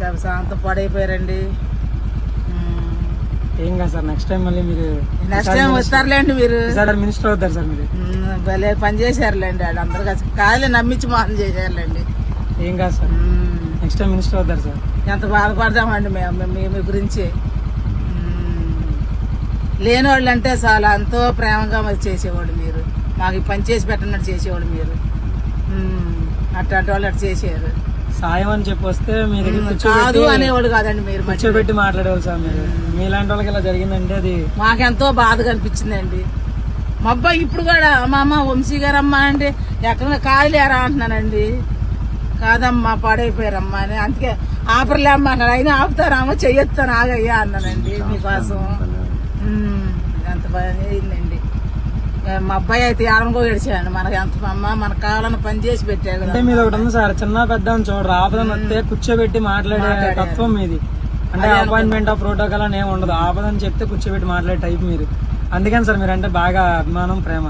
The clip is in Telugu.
శాంతం పాడైపోయారండి. ఏం కాదు సార్ నెక్స్ట్ టైం మళ్ళీ మీరు నెక్స్ట్ టైం వస్తారులేండి మీరు. మినిస్టర్ అవుతారు సార్ మీరు. భలే పని చేశారులేండి వాళ్ళు అందరూ కలిసి. నమ్మించి మోసం చేశారులేండి. ఏం కాదు సార్. నెక్స్ట్ టైం మినిస్టర్ అవుతారు సార్. ఎంత బాధపడదామండి మేము మీ గురించి. లేని వాళ్ళు అంటే చాలా ఎంతో ప్రేమగా మరి చేసేవాడు మీరు. మాకు పని చేసి పెట్టినట్టు చేసేవాడు మీరు. అట్లాంటి వాళ్ళు అట్లా చేసారు సాయం అని చెప్పి వస్తే మీ దగ్గర అనేవాడు కాదండి మీరు. కూర్చోబెట్టి మాట్లాడేవాళ్ళు సార్ మీరు. మీలాంటి వాళ్ళకి ఇలా జరిగిందంటే అది మాకెంతో బాధగా అనిపించిందండి. మా అబ్బాయి ఇప్పుడు కూడా మా అమ్మ వంశీ గారు అమ్మ అంటే ఎక్కడ కాయలేరా అంటున్నానండి. కాదమ్మా పాడైపోయారమ్మా అని. అందుకే ఆపర్లే అమ్మ అన్నాడు. అయినా ఆపుతారమ్మ చెయ్యొత్తాను ఆగయ్యా అన్నానండి మీకోసం ఎంత బాగా అయిందండి. మా అబ్బాయి అయితే ఆడంగో ఏడిచాను మనకి ఎంత అమ్మ మనకు కావాలన్న పని చేసి పెట్టాడు అంటే మీద ఒకటి ఉంది సార్ చిన్న పెద్ద అని చూడరు ఆపదం వస్తే కూర్చోబెట్టి మాట్లాడే మాట్లాడే. తత్వం మీది. అంటే అపాయింట్మెంట్ ఆ ప్రోటోకాల్ అని ఏమి ఉండదు. ఆపదని చెప్తే కూర్చోబెట్టి మాట్లాడే టైప్ మీరు అందుకని సార్ మీరు అంటే బాగా అభిమానం ప్రేమ.